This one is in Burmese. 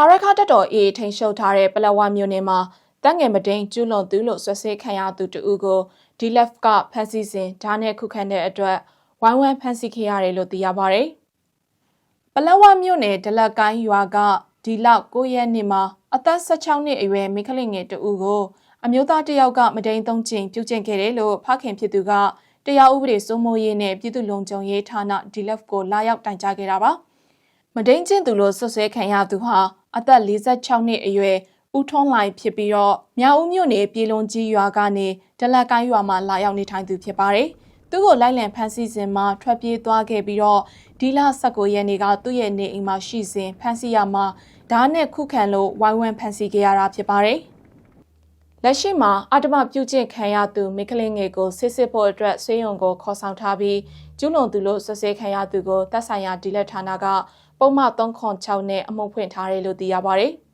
အာရခတက်တော်အေးထိန်ရှုပ်ထားတဲ့ပလက်ဝမြို့နယ်မှာတန်းငယ်မတိန်ကျူးလွန်သူလို့ဆွဆွဲခံရသူတဦးကိုဒီလက်ကဖမ်းဆီးစဉ်ဓာတ်နဲ့ခုခံတဲ့အတွက်ဝိုင်းဝန်းဖမ်းဆီးခဲ့ရတယ်လို့သိရပါဗျ။ပလက်ဝမြို့နယ်ဒလက်ကိုင်းရွာကဒီလောက်9ရက်နေ့မှာအသက်16နှစ်အရွယ်မိန်းကလေးငယ်တဦးကိုအမျိုးသားတစ်ယောက်ကမတိန်သုံးကျင်ပြုတ်ကျင့်ခဲ့တယ်လို့ဖခင်ဖြစ်သူကတရားဥပဒေစိုးမိုးရေးနဲ့ပြည်သူ့လုံခြုံရေးဌာနဒီလက်ကိုလာရောက်တိုင်ကြားခဲ့တာပါ။ မတိန်ကျင့်သူလို့ဆွဆွဲခံရသူဟာအသက်46နှစ်အရွယ်ဦးထွန်းလိုက်ဖြစ်ပြီးတော့မြောက်ဦးမြို့နယ်ပြည်လွန်ကြီးရွာကနေဒလက်ကိုင်းရွာမှာလာရောက်နေထိုင်သူဖြစ်ပါတယ်။သူ့ကိုလိုက်လံဖမ်းဆီးစဉ်မှာထွက်ပြေးသွားခဲ့ပြီးတော့ဒီလ19ရက်နေ့ကသူ့ရဲ့နေအိမ်မှာရှိစဉ်ဖမ်းဆီးရမှာဓာတ်နဲ့ခုခံလို့ဝိုင်းဝန်းဖမ်းဆီးခဲ့ရတာဖြစ်ပါတယ်။လက်ရှိမှာအတ္တမပြုတ်ကျင့်ခံရသူမိခလင်းငယ်ကိုစစ်စစ်ဖို့အတွက်ဆွေးရုံကိုခေါ်ဆောင်ထားပြီးကျူးလွန်သူလို့ဆွဆွဲခံရသူကိုတပ်ဆိုင်ရာဒီလက်ဌာနက ပုံမှန်306နဲ့အမှုဖွင့်ထားတယ်လို့သိရပါတယ်။